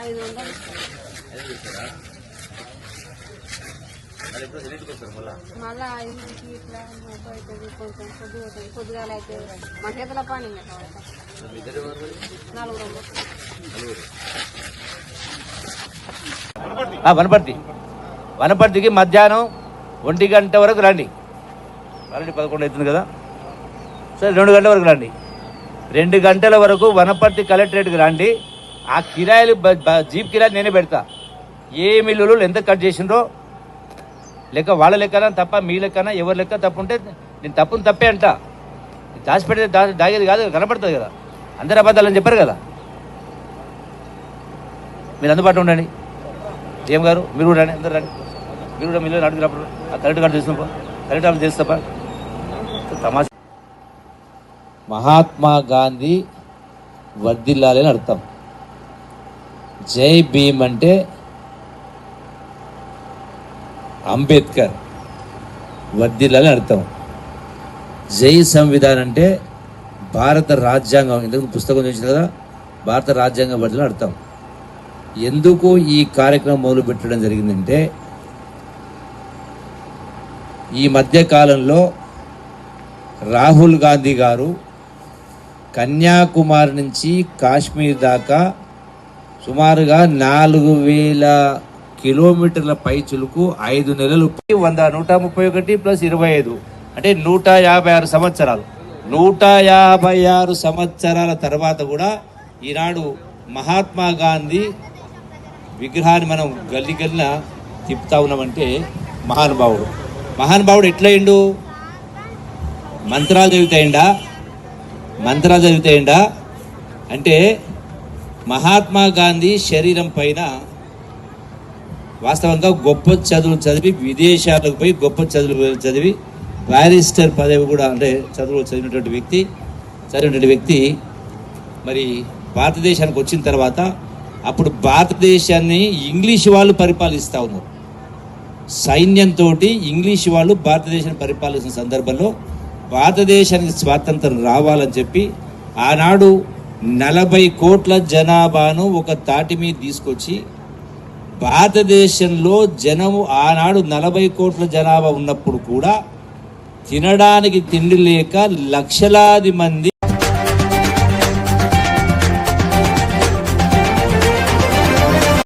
ఐదు వందలు మళ్ళా ఐదుకి ఇట్లా ముప్పై అవుతుంది కొంచెం పొద్దుగా అవుతుంది పొద్దుగాల అయితే మా చేతుల పని నలుగురు వనపర్తి వనపర్తికి మధ్యాహ్నం ఒంటి గంట వరకు రండి. ఆల్రెడీ పదకొండు అవుతుంది కదా? సరే రెండు గంటల వరకు రండి. రెండు గంటల వరకు వనపర్తి కలెక్టరేట్కి రండి. ఆ కిరాయిలు జీప్ కిరాయి నేనే పెడతా. ఏ మిల్లులు ఎంత కట్ చేసిండ్రో లేక వాళ్ళ లెక్కన తప్ప మీ లెక్కన ఎవరి లెక్క తప్పు ఉంటే నేను తప్పుని తప్పే అంట. దాచిపెడితే దా దాగేది కాదు కనపడుతుంది కదా. అందరు అబద్ధాలని చెప్పారు కదా. మీరు అందుబాటులో ఉండండి. ఏం గారు మీరు కూడా రండి అందరు రండి. మీరు కూడా మీరు అడిగినప్పుడు ఆ కరెక్ట్ గారు చేసినప్పుడు కరెక్ట్ గారు చేస్తాపా తమాషా. మహాత్మా గాంధీ వర్దిల్లాలి అని అర్థం. జై భీమ్ అంటే అంబేద్కర్ వర్దిల్లాలి అని అర్థం. జై సంవిధాన్ అంటే భారత రాజ్యాంగం. ఇంతకు పుస్తకం చూసింది కదా? భారత రాజ్యాంగం వర్దిల్లాలి అర్థం. ఎందుకు ఈ కార్యక్రమం మొదలు పెట్టడం జరిగిందంటే ఈ మధ్యకాలంలో రాహుల్ గాంధీ గారు కన్యాకుమారి నుంచి కాశ్మీర్ దాకా సుమారుగా నాలుగు వేల కిలోమీటర్ల పైచులకు ఐదు నెలలు వంద నూట ముప్పై ఒకటి ప్లస్ ఇరవై ఐదు. అంటే నూట యాభై ఆరు సంవత్సరాలు. నూట యాభై ఆరు సంవత్సరాల తర్వాత కూడా ఈనాడు మహాత్మా గాంధీ విగ్రహాన్ని మనం గల్లి గల్లిన తిప్పుతా ఉన్నామంటే మహానుభావుడు. మహానుభావుడు ఎట్లయిండు మంత్రాలు చదివితేయండా? మంత్రాలు చదివితేయండా? అంటే మహాత్మా గాంధీ శరీరం పైన వాస్తవంగా గొప్ప చదువులు చదివి విదేశాలకు పోయి గొప్ప చదువులు చదివి బ్యారిస్టర్ పదవి కూడా అంటే చదువులు చదివినటువంటి వ్యక్తి చదివినటువంటి వ్యక్తి మరి భారతదేశానికి వచ్చిన తర్వాత అప్పుడు భారతదేశాన్ని ఇంగ్లీష్ వాళ్ళు పరిపాలిస్తూ ఉన్నారు. సైన్యంతో ఇంగ్లీష్ వాళ్ళు భారతదేశాన్ని పరిపాలించిన సందర్భంలో భారతదేశానికి స్వాతంత్రం రావాలని చెప్పి ఆనాడు నలభై కోట్ల జనాభాను ఒక తాటి మీద తీసుకొచ్చి భారతదేశంలో జనము ఆనాడు నలభై కోట్ల జనాభా ఉన్నప్పుడు కూడా తినడానికి తిండి లేక లక్షలాది మంది